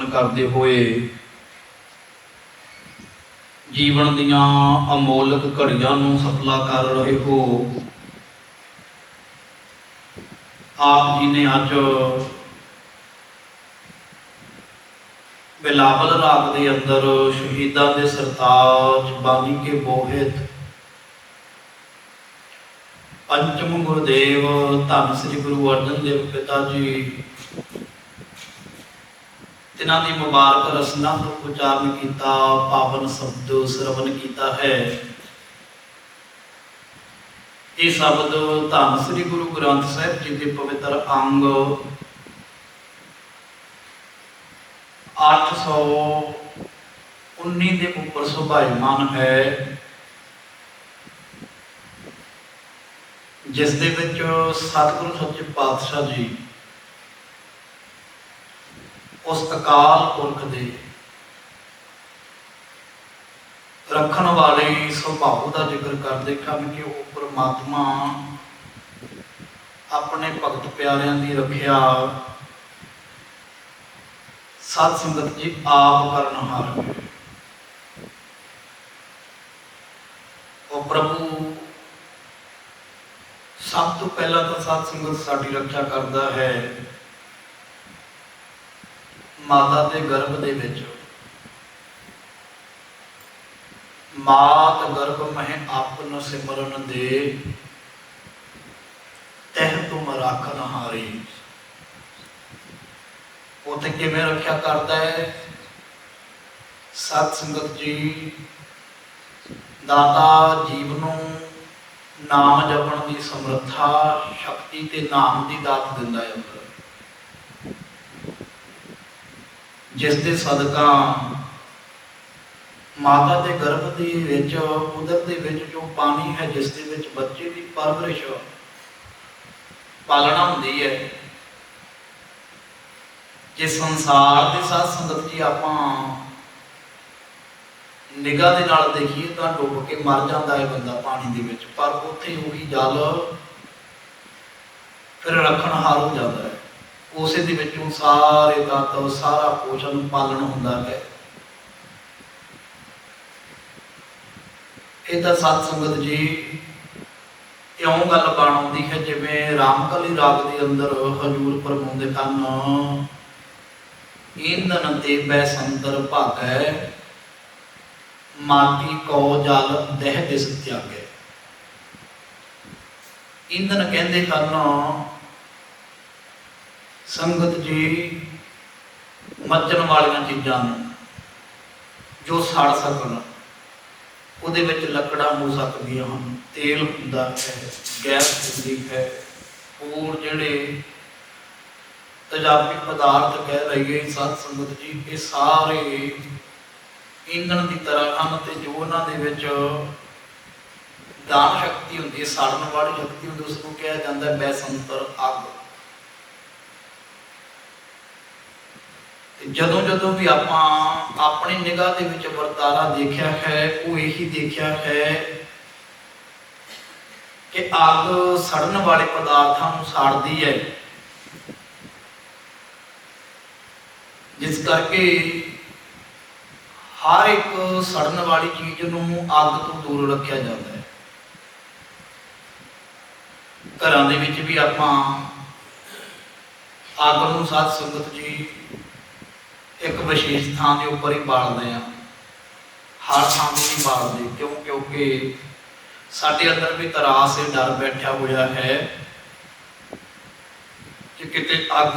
ਸਰਵਨ ਕਰਦੇ ਹੋਏ ਜੀਵਨ ਦੀਆਂ ਅਮੋਲਕ ਘੜੀਆਂ ਨੂੰ ਸਫਲਾ ਕਰ ਰਹੇ ਹੋ। ਆਪ ਜੀ ਨੇ ਅੱਜ ਬਿਲਾਵਲ ਰਾਗ ਦੇ ਅੰਦਰ ਸ਼ਹੀਦਾਂ ਦੇ ਸਰਤਾਜ ਬਾਣੀ ਕੇ ਬੋਹਿਤ ਪੰਚਮ ਗੁਰਦੇਵ ਧੰਨ ਸ੍ਰੀ ਗੁਰੂ ਅਰਜਨ ਦੇਵ ਪਿਤਾ ਜੀ ਤਿਨਾਂ ਦੀ ਮੁਬਾਰਕ ਰਸਨਾ ਨੂੰ ਉਚਾਰਨ ਕੀਤਾ, ਪਾਵਨ ਸ਼ਬਦ ਸਰਵਨ ਕੀਤਾ ਹੈ। ਇਹ ਸ਼ਬਦ ਧੰਨ ਸ੍ਰੀ ਗੁਰੂ ਗ੍ਰੰਥ ਸਾਹਿਬ ਜੀ ਦੇ ਪਵਿੱਤਰ ਅੰਗ 819 ਦੇ ਉੱਪਰ ਸੁਭਾਇਮਾਨ ਹੈ, ਜਿਸ ਦੇ ਵਿੱਚ ਸਤਿਗੁਰੂ ਸੱਚੇ ਪਾਤਸ਼ਾਹ ਜੀ ਉਸ ਅਕਾਲ ਪੁਰਖ ਦੇ। ਰੱਖਣ ਵਾਲੇ ਸੁਭਾਅ ਦਾ ਜ਼ਿਕਰ ਕਰਦੇ ਹਨ ਕਿ ਉਹ ਪ੍ਰਮਾਤਮਾ ਆਪਣੇ ਭਗਤ ਪਿਆਰਿਆਂ ਦੀ ਰੱਖਿਆ ਸਤ ਸੰਗਤ ਜੀ ਆਪ ਕਰਨਹਾਰ ਹੈ ਉਹ ਪ੍ਰਭੂ ਸਭ ਤੋਂ ਪਹਿਲਾਂ ਤਾਂ ਸਤ ਸੰਗਤ ਸਾਡੀ ਰੱਖਿਆ ਕਰਦਾ ਹੈ। ਮਾਤਾ ਦੇ ਗਰਭ ਦੇ ਵਿੱਚ। ਮਾਤ ਗਰਭ ਮਹਿ ਆਪਨ ਸਿਮਰਨ ਦੇ। ਤਹਿ ਤੁਮ ਰਾਖਨ ਹਾਰੀ ਉਥੇ ਕਿਵੇਂ ਰੱਖਿਆ ਕਰਦਾ ਹੈ? ਸਤ ਸੰਗਤ ਜੀ, ਦਾਤਾ ਜੀਵ ਨੂੰ ਨਾਮ ਜਪਣ ਦੀ ਸਮਰੱਥਾ, ਸ਼ਕਤੀ ਤੇ ਨਾਮ ਦੀ ਦਾਤ ਦਿੰਦਾ ਹੈ ਅੰਦਰ ਜਿਸ ਦੇ ਸਦਕਾ ਮਾਤਾ ਦੇ ਗਰਭ ਦੇ ਵਿੱਚ, ਉਦਰ ਦੇ ਵਿੱਚ ਜੋ ਪਾਣੀ ਹੈ, ਜਿਸ ਦੇ ਵਿੱਚ ਬੱਚੇ ਦੀ ਪਰਵਰਿਸ਼ ਪਾਲਣਾ ਹੁੰਦੀ ਹੈ, ਜੇ ਸੰਸਾਰ ਦੇ ਸਾਧ ਸੰਗਤ ਜੀ ਆਪਾਂ ਨਿਗਾਹ ਦੇ ਨਾਲ ਦੇਖੀਏ ਤਾਂ ਡੁੱਬ ਕੇ ਮਰ ਜਾਂਦਾ ਹੈ ਬੰਦਾ ਪਾਣੀ ਦੇ ਵਿੱਚ, ਪਰ ਉੱਥੇ ਉਹੀ ਜਲ ਫਿਰ ਰੱਖਣ ਹਾਰ ਹੋ ਜਾਂਦਾ ਹੈ। ਉਸੇ ਦੇ ਵਿੱਚੋਂ ਸਾਰੇ ਤੱਤ ਸਾਰਾ ਪੋਸ਼ਣ ਪਾਲਣ ਹੁੰਦਾ ਹੈ। ਇਹ ਤਾਂ ਸਤ ਸੰਗਤ ਜੀ ਇਉਂ ਗੱਲ ਬਣ ਆਉਂਦੀ ਹੈ ਜਿਵੇਂ ਰਾਮਕਲੀ ਰਾਗ ਦੇ ਅੰਦਰ ਹਜੂਰ ਫਰਮਾਉਂਦੇ ਹਨ ਇੰਦਨ ਤੇ ਬੈ ਭਾਗੈ, ਮਾਟੀ ਕੋ ਜਲ ਦਹਿ ਦਿਸ ਤਿਆਗੈ। ਇੰਦਨ ਕਹਿੰਦੇ ਹਨ ਸੰਗਤ ਜੀ ਮੱਚਣ ਵਾਲੀਆਂ ਚੀਜ਼ਾਂ ਨੂੰ, ਜੋ ਸੜ ਸਕਣ, ਉਹਦੇ ਵਿੱਚ ਲੱਕੜਾਂ ਹੋ ਸਕਦੀਆਂ ਹਨ, ਤੇਲ ਹੁੰਦਾ ਹੈ, ਗੈਸ ਹੁੰਦੀ ਹੈ, ਹੋਰ ਜਿਹੜੇ ਤਜਾਬੀ ਪਦਾਰਥ ਕਹਿ ਲਈਏ ਸਤ ਸੰਗਤ ਜੀ, ਇਹ ਸਾਰੇ ਇੰਧਨ ਦੀ ਤਰ੍ਹਾਂ ਹਨ ਤੇ ਜੋ ਉਹਨਾਂ ਦੇ ਵਿੱਚ ਦਾਨ ਸ਼ਕਤੀ ਹੁੰਦੀ ਹੈ, ਸਾੜਨ ਵਾਲੀ ਸ਼ਕਤੀ ਹੁੰਦੀ ਉਸ ਨੂੰ ਕਿਹਾ ਜਾਂਦਾ ਬੈਸੰਤਰ ਅੱਗ। ਜਦੋਂ ਜਦੋਂ ਵੀ ਆਪਾਂ ਆਪਣੀ ਨਿਗਾਹ ਦੇ ਵਿੱਚ ਵਰਤਾਰਾ ਦੇਖਿਆ ਹੈ, ਉਹ ਇਹੀ ਦੇਖਿਆ ਹੈ ਕਿ ਅੱਗ ਸੜਨ ਵਾਲੇ ਪਦਾਰਥਾਂ ਨੂੰ ਸਾੜਦੀ ਹੈ। ਜਿਸ ਕਰਕੇ ਹਰ ਇੱਕ ਸੜਨ ਵਾਲੀ ਚੀਜ਼ ਨੂੰ ਅੱਗ ਤੋਂ ਦੂਰ ਰੱਖਿਆ ਜਾਂਦਾ ਹੈ। ਘਰਾਂ ਦੇ ਵਿੱਚ ਵੀ ਆਪਾਂ ਅੱਗ ਨੂੰ ਸਾਧ ਸੰਗਤ ਜੀ ਇੱਕ ਵਿਸ਼ੇਸ਼ ਥਾਂ ਦੇ ਉੱਪਰ ਹੀ ਬਾਲਦੇ ਆ। ਹਰ ਥਾਂ ਤੇ ਨਹੀਂ ਬਾਲਦੇ, ਕਿਉਂ? ਕਿਉਂਕਿ ਸਾਡੇ ਅੰਦਰ ਵੀ ਤਰਾਸ ਤੇ ਡਰ ਬੈਠਾ ਹੋਇਆ ਹੈ ਕਿ ਕਿਤੇ ਅੱਗ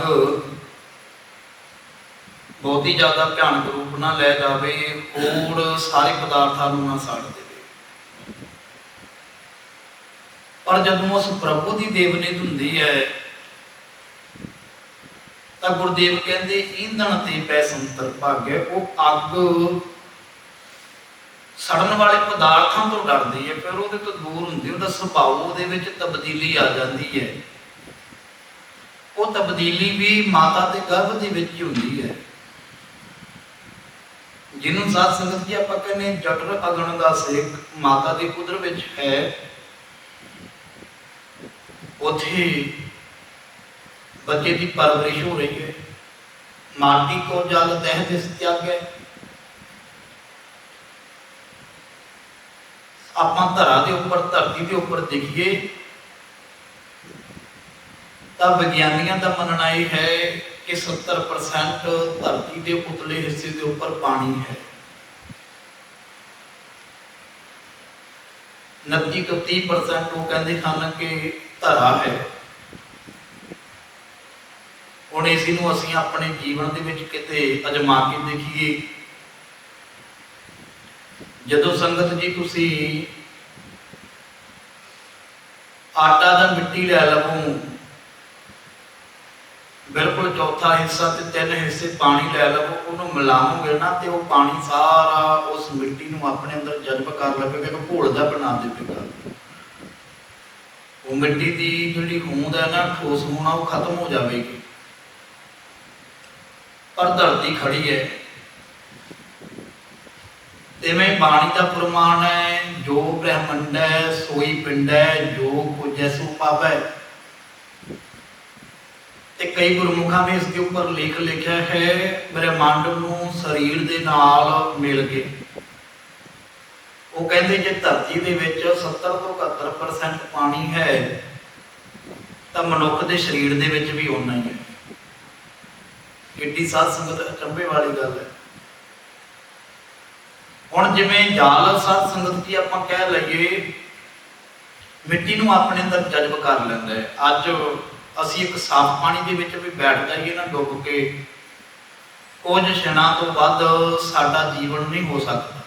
ਬਹੁਤੀ ਜ਼ਿਆਦਾ ਭਿਆਨਕ ਰੂਪ ਨਾ ਲੈ ਜਾਵੇ, ਹੋਰ ਸਾਰੇ ਪਦਾਰਥਾਂ ਨੂੰ ਨਾ ਸਾੜ ਦੇਵੇ। ਪਰ ਜਦੋਂ ਉਸ ਪ੍ਰਭੂ ਦੀ ਦੇਵਨਿਤ ਹੁੰਦੀ ਹੈ ਤਾਂ ਗੁਰਦੇਵ ਕਹਿੰਦੇ ਈਂਧਣ ਤੇ ਪੈ ਭਾਗੈ, ਉਹ ਅੱਗ ਸੜਨ ਵਾਲੇ ਪਦਾਰਥਾਂ ਤੋਂ ਡਰਦੀ ਹੈ ਫਿਰ ਉਹਦੇ ਤੋਂ ਦੂਰ ਹੁੰਦੀ ਉਹਦਾ ਸੁਭਾਅ ਉਹਦੇ ਵਿੱਚ ਤਬਦੀਲੀ ਆ ਜਾਂਦੀ ਹੈ। ਉਹ ਤਬਦੀਲੀ ਵੀ ਮਾਤਾ ਦੇ ਗਰਭ ਦੇ ਵਿੱਚ ਹੁੰਦੀ ਹੈ। ਜਿਹਨੂੰ ਸਾਧ ਸੰਗਤ ਜੀ ਆਪਾਂ ਕਹਿੰਦੇ ਜਟਰ ਅਗਣ ਦਾ ਸੇਕ ਮਾਤਾ ਦੀ ਕੁਦਰ ਵਿੱਚ ਹੈ। ਉਥੇ ਬੱਚੇ ਦੀ ਪਰਵਰਿਸ਼ ਹੋ ਰਹੀ ਹੈ। ਮਾਟੀ ਕੋ ਜਲ ਦਹਿ ਦਿਸ ਤਿਆਗੈ ਆਪਾਂ ਧਰਾ ਦੇ ਉੱਪਰ, ਧਰਤੀ ਦੇ ਉੱਪਰ ਦੇਖੀਏ, ਤਾਂ ਵਿਗਿਆਨੀਆਂ ਦਾ ਮੰਨਣਾ ਇਹ ਹੈ ਕਿ 70% ਧਰਤੀ ਦੇ ਉਤਲੇ ਹਿੱਸੇ ਦੇ ਉੱਪਰ ਪਾਣੀ ਹੈ। 29 ਤੋਂ 30% ਉਹ ਕਹਿੰਦੇ ਹਨ ਕਿ ਧਰਾ ਹੈ। ਹੁਣ ਇਸ ਨੂੰ ਅਸੀਂ ਆਪਣੇ ਜੀਵਨ ਦੇ ਵਿੱਚ ਕਿਤੇ ਅਜਮਾ ਕੇ ਦੇਖੀਏ। ਜਦੋਂ ਸੰਗਤ ਜੀ ਤੁਸੀਂ ਆਟਾ ਦਾ ਮਿੱਟੀ ਲੈ ਲਵੋ, ਬਿਲਕੁਲ ਚੌਥਾ ਹਿੱਸਾ ਤੇ ਤਿੰਨ ਹਿੱਸੇ ਪਾਣੀ ਲੈ ਲਵੋ, ਉਹਨੂੰ ਮਿਲਾਵੋਗੇ ਨਾ ਤੇ ਉਹ ਪਾਣੀ ਸਾਰਾ ਉਸ ਮਿੱਟੀ ਨੂੰ ਆਪਣੇ ਅੰਦਰ ਜਜ਼ਬ ਕਰ ਲਵੇਗਾ ਕਿ ਘੋਲ ਦਾ ਬਣਾ ਦੇਵੇਗਾ ਉਹ ਮਿੱਟੀ ਦੀ ਜਿਹੜੀ ਹੋਂਦ ਹੈ ਨਾ, ਠੋਸ ਹੋਣਾ ਉਹ ਖਤਮ ਹੋ ਜਾਵੇਗੀ। ਪਰ ਧਰਤੀ ਖੜੀ ਹੈ। ਤਿਵੇਂ ਬਾਣੀ ਦਾ ਪ੍ਰਮਾਣ ਹੈ, ਜੋ ਬ੍ਰਹਮੰਡ ਹੈ, ਸੋਈ ਪਿੰਡ ਹੈ, ਜੋ ਕੁਝ ਐਸੂ ਪਾਵੈ ਤੇ ਕਈ ਗੁਰਮੁਖਾਂ ਨੇ ਇਸ ਦੇ ਉੱਪਰ ਲੇਖ ਲਿਖਿਆ ਹੈ, ਬ੍ਰਹਮੰਡ ਨੂੰ ਸਰੀਰ ਦੇ ਨਾਲ ਮਿਲ ਕੇ। ਉਹ ਕਹਿੰਦੇ ਜੇ ਧਰਤੀ ਦੇ ਵਿੱਚ 70 ਤੋਂ 71% ਪਾਣੀ ਹੈ, ਤਾਂ ਮਨੁੱਖ ਦੇ ਸਰੀਰ ਦੇ ਵਿੱਚ ਵੀ ਓਨਾ ਹੀ ਹੈ। ਕਿੱਡੀ ਸਾਧ ਸੰਗਤ ਅਚੰਭੇ ਵਾਲੀ ਗੱਲ ਹੈ। ਹੁਣ ਜਿਵੇਂ ਜਾਲ ਸਾਧ ਸੰਗਤ ਕੀ ਆਪਾਂ ਕਹਿ ਲਈਏ, ਮਿੱਟੀ ਨੂੰ ਆਪਣੇ ਅੰਦਰ ਜਜ਼ਬ ਕਰ ਲੈਂਦਾ ਹੈ। ਅੱਜ ਅਸੀਂ ਇੱਕ ਸਾਫ਼ ਪਾਣੀ ਦੇ ਵਿੱਚ ਵੀ ਬੈਠ ਜਾਈਏ ਨਾ ਡੁੱਬ ਕੇ, ਕੁਝ ਛਣਾ ਤੋਂ ਵੱਧ ਸਾਡਾ ਜੀਵਨ ਨਹੀਂ ਹੋ ਸਕਦਾ।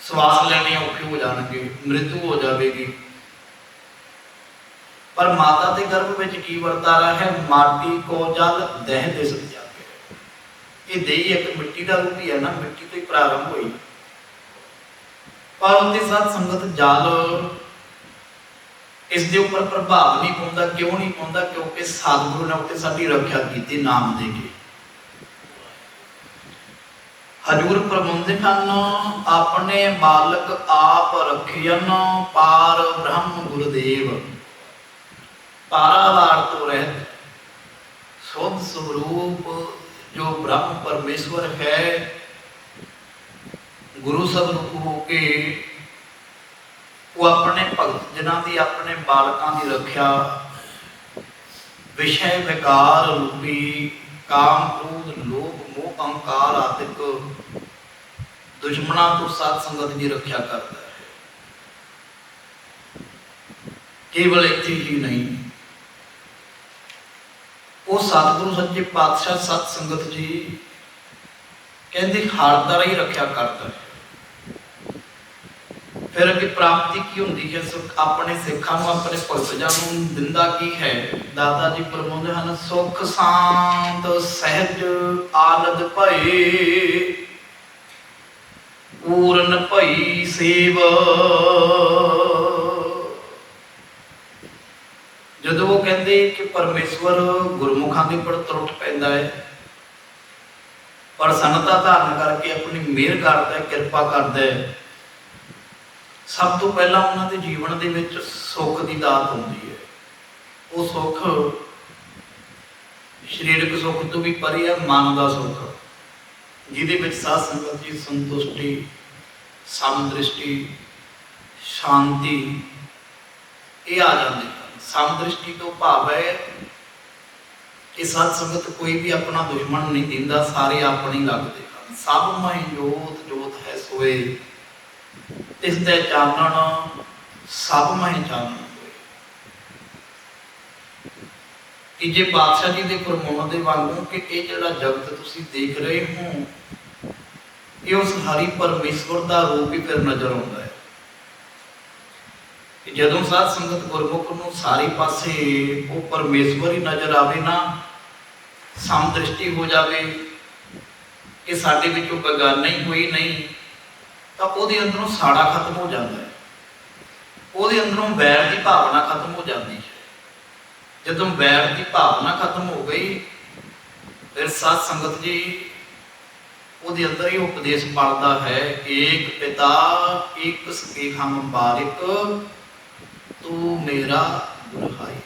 ਸਵਾਸ ਲੈਣੇ ਔਖੇ ਹੋ ਜਾਣਗੇ, ਮ੍ਰਿਤੂ ਹੋ ਜਾਵੇਗੀ। ਪਰ ਮਾਤਾ ਦੇ ਗਰਭ ਵਿੱਚ ਕੀ ਵਰਤਾਰਾ ਹੈ? ਮਾਟੀ ਕੋ ਜਲ, ਦਹਿ ਦਿਸ ਜਾਵੇ ਇਹ ਦੇਹੀ ਇੱਕ ਮਿੱਟੀ ਦਾ ਰੂਪ ਹੀ ਹੈ ਨਾ, ਮਿੱਟੀ ਤੋਂ ਹੀ ਪ੍ਰਾਰੰਭ ਹੋਈ। ਪਰ ਉਹਦੇ ਸਾਥ ਸੰਗਤ ਜਲ ਇਸ ਦੇ ਉੱਪਰ ਪ੍ਰਭਾਵ ਨਹੀਂ ਪਾਉਂਦਾ, ਕਿਉਂ ਨਹੀਂ ਪਾਉਂਦਾ? ਕਿਉਂਕਿ ਸਤਿਗੁਰੂ ਨੇ ਉੱਤੇ ਸਾਡੀ ਰੱਖਿਆ ਕੀਤੀ, ਨਾਮ ਦੇ ਕੇ। ਹਜੂਰ ਪ੍ਰਬੰਧੇ ਹਨ, ਆਪਣੇ ਮਾਲਕ ਆਪ ਰਖਿਆਨ ਪਾਰ ਬ੍ਰਹਮ ਗੁਰਦੇਵ। ਪਾਰਾਵਾਰ ਤੋਂ ਰਹਿਤ ਸੁਧ ਸਰੂਪ ਜੋ ਬ੍ਰਹਮ ਪਰਮੇਸ਼ਵਰ ਹੈ, ਗੁਰੂ ਸਤਿਗੁਰੂ ਹੋ ਕੇ ਉਹ ਆਪਣੇ ਭਗਤ ਜਨਾਂ ਦੀ ਆਪਣੇ ਬਾਲਕਾਂ ਦੀ ਰੱਖਿਆ, ਵਿਸ਼ੇ ਵਿਕਾਰ ਰੂਪੀ ਕਾਮ ਕ੍ਰੋਧ ਲੋਭ ਮੋਹ ਅਹੰਕਾਰ ਆਦਿਕ ਦੁਸ਼ਮਣਾਂ ਤੋਂ ਸਾਧ ਸੰਗਤ ਦੀ ਰੱਖਿਆ ਕਰਦਾ ਹੈ। ਕੇਵਲ ਇੱਥੇ ਹੀ ਨਹੀਂ। ਉਹ ਸਤਿਗੁਰੂ ਸੱਚੇ ਪਾਤਸ਼ਾਹ, ਸਤ ਸੰਗਤ ਜੀ ਕਹਿੰਦੇ ਹਰ ਤਰ੍ਹਾਂ ਹੀ ਰੱਖਿਆ ਕਰਦਾ ਹੈ ਫਿਰ ਅੱਗੇ ਪ੍ਰਾਪਤੀ ਕੀ ਹੁੰਦੀ ਹੈ? ਸੁਖ ਆਪਣੇ ਸਿੱਖਾਂ ਨੂੰ, ਆਪਣੇ ਭਗਤਾਂ ਨੂੰ ਦਿੰਦਾ ਕੀ ਹੈ? ਦਾਦਾ ਜੀ ਪ੍ਰਮੋਦ ਹਨ, ਸੁਖ ਸ਼ਾਂਤ ਸਹਿਜ ਆਨੰਦ ਭਏ, ਪੂਰਨ ਭਈ ਸੇਵਾ। ਜਦੋਂ ਉਹ ਕਹਿੰਦੇ ਕਿ ਪਰਮੇਸ਼ਵਰ ਗੁਰਮੁਖਾਂ ਦੇ ਉੱਪਰ ਤਰੁੱਟ ਪੈਂਦਾ ਹੈ ਪ੍ਰਸੰਨਤਾ ਧਾਰਨ ਕਰਕੇ ਆਪਣੀ ਮਿਹਰ ਕਰਦਾ ਹੈ, ਕਿਰਪਾ ਕਰਦਾ ਹੈ, ਸਭ ਤੋਂ ਪਹਿਲਾਂ ਉਹਨਾਂ ਦੇ ਜੀਵਨ ਦੇ ਵਿੱਚ ਸੁੱਖ ਦੀ ਦਾਤ ਹੁੰਦੀ ਹੈ। ਉਹ ਸੁੱਖ ਸਰੀਰਕ ਸੁੱਖ ਤੋਂ ਵੀ ਪਰੇ ਹੈ, ਮਨ ਦਾ ਸੁੱਖ। ਜਿਹਦੇ ਵਿੱਚ ਸਾਧ ਸੰਗਤ ਦੀ ਸੰਤੁਸ਼ਟੀ, ਸਮਦ੍ਰਿਸ਼ਟੀ, ਸ਼ਾਂਤੀ, ਇਹ ਆ ਜਾਂਦੀ ਸਮਦ੍ਰਿਸ਼ਟੀ ਤੋਂ ਭਾਵ ਹੈ ਕਿ ਸਾਧ ਸੰਗਤ ਕੋਈ ਵੀ ਆਪਣਾ ਦੁਸ਼ਮਣ ਨਹੀਂ ਦਿੰਦਾ, ਸਾਰੇ ਆਪਣੇ ਲੱਗਦੇ ਹਨ। ਸਭ ਮਹਿ ਜੋਤ ਜੋਤ ਹੈ ਸੋਏ ਇਸ ਦੇ ਚਾਨਣ ਸਭ ਮਹਿ ਚਾਨਣ ਕਿ ਜੇ ਬਾਦਸ਼ਾਹ ਜੀ ਦੇ ਫਰਮਾਉਣ ਦੇ ਵਾਂਗੂ ਕਿ ਇਹ ਜਿਹੜਾ ਜਗਤ ਤੁਸੀਂ ਦੇਖ ਰਹੇ ਹੋ, ਇਹ ਉਸ ਹਰੀ ਪਰਮੇਸ਼ਵਰ ਦਾ ਰੂਪ ਹੀ ਫਿਰ ਨਜ਼ਰ ਆਉਂਦਾ ਹੈ। ਕਿ ਜਦੋਂ ਸਾਧ ਸੰਗਤ ਗੁਰਮੁਖ ਨੂੰ ਸਾਰੇ ਪਾਸੇ ਉਹ ਪਰਮੇਸ਼ਵਰ ਹੀ ਨਜ਼ਰ ਆਵੇ ਨਾ, ਸਮਦ੍ਰਿਸ਼ਟੀ ਹੋ ਜਾਵੇ ਕਿ ਸਾਡੇ ਵਿੱਚੋਂ ਬਗਾਨਾ ਹੀ ਕੋਈ ਨਹੀਂ, ਤਾਂ ਉਹਦੇ ਅੰਦਰੋਂ ਸਾੜਾ ਖਤਮ ਹੋ ਜਾਂਦਾ ਹੈ। ਉਹਦੇ ਅੰਦਰੋਂ ਵੈਰ ਦੀ ਭਾਵਨਾ ਖਤਮ ਹੋ ਜਾਂਦੀ ਹੈ। ਜਦੋਂ ਵੈਰ ਦੀ ਭਾਵਨਾ ਖਤਮ ਹੋ ਗਈ, ਫਿਰ ਸਾਧ ਸੰਗਤ ਜੀ ਉਹਦੇ ਅੰਦਰ ਹੀ ਉਪਦੇਸ਼ ਪੜਦਾ ਹੈ, ਏਕ ਪਿਤਾ ਇੱਕ ਸਕੇ ਹਮ ਬਾਰਿਕ ਤੂੰ ਮੇਰਾ ਗੁਰਹਾਈ।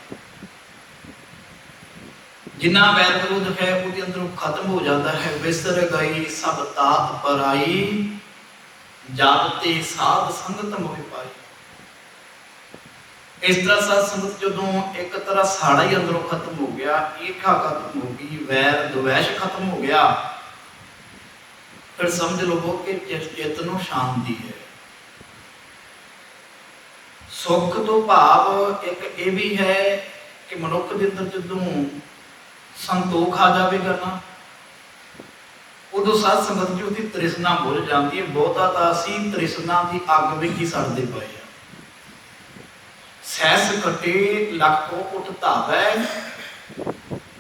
ਜਿੰਨਾ ਵੈਰ ਵਿਰੋਧ ਹੈ, ਉਹਦੇ ਅੰਦਰੋਂ ਖਤਮ ਹੋ ਜਾਂਦਾ ਹੈ। ਵਿਸਰ ਗਈ, ਸਭ ਤਾਤ ਪਰਾਈ ਜਦ ਤੇ ਸਾਧ ਸੰਗਤ ਮੋਹਿ ਪਾਈ। ਇਸ ਤਰ੍ਹਾਂ ਸਾਧ ਸੰਗਤ ਜਦੋਂ ਇੱਕ ਤਰ੍ਹਾਂ ਸਾੜਾ ਹੀ ਅੰਦਰੋਂ ਖਤਮ ਹੋ ਗਿਆ, ਈਰਖਾ ਖਤਮ ਹੋ ਗਈ, ਵੈਰ ਦੁਵੇਸ਼ ਖਤਮ ਹੋ ਗਿਆ, ਫਿਰ ਸਮਝ ਲਵੋ ਕਿ ਚਿੱਤ ਨੂੰ ਸ਼ਾਂਤੀ ਹੈ। ਸੁੱਖ ਤੋਂ ਭਾਵ ਇੱਕ ਇਹ ਵੀ ਹੈ ਕਿ ਮਨੁੱਖ ਦੇ ਅੰਦਰ ਜਦੋਂ ਸੰਤੋਖ ਆ ਜਾਵੇਗਾ ਨਾ ਉਦੋਂ ਸਾਧ ਸੰਗਤ ਜੀ ਉਹਦੀ ਤ੍ਰਿਸ਼ਨਾ ਭੁੱਲ ਜਾਂਦੀ ਹੈ। ਬਹੁਤਾ ਤਾਂ ਅਸੀਂ ਤ੍ਰਿਸ਼ਨਾ ਦੀ ਅੱਗ ਵਿੱਚ ਹੀ ਸੜਦੇ ਪਏ ਆ ਸੈਸ ਕਟੇ ਲੱਖ ਕੋ ਉਠ ਧਾਵੈ,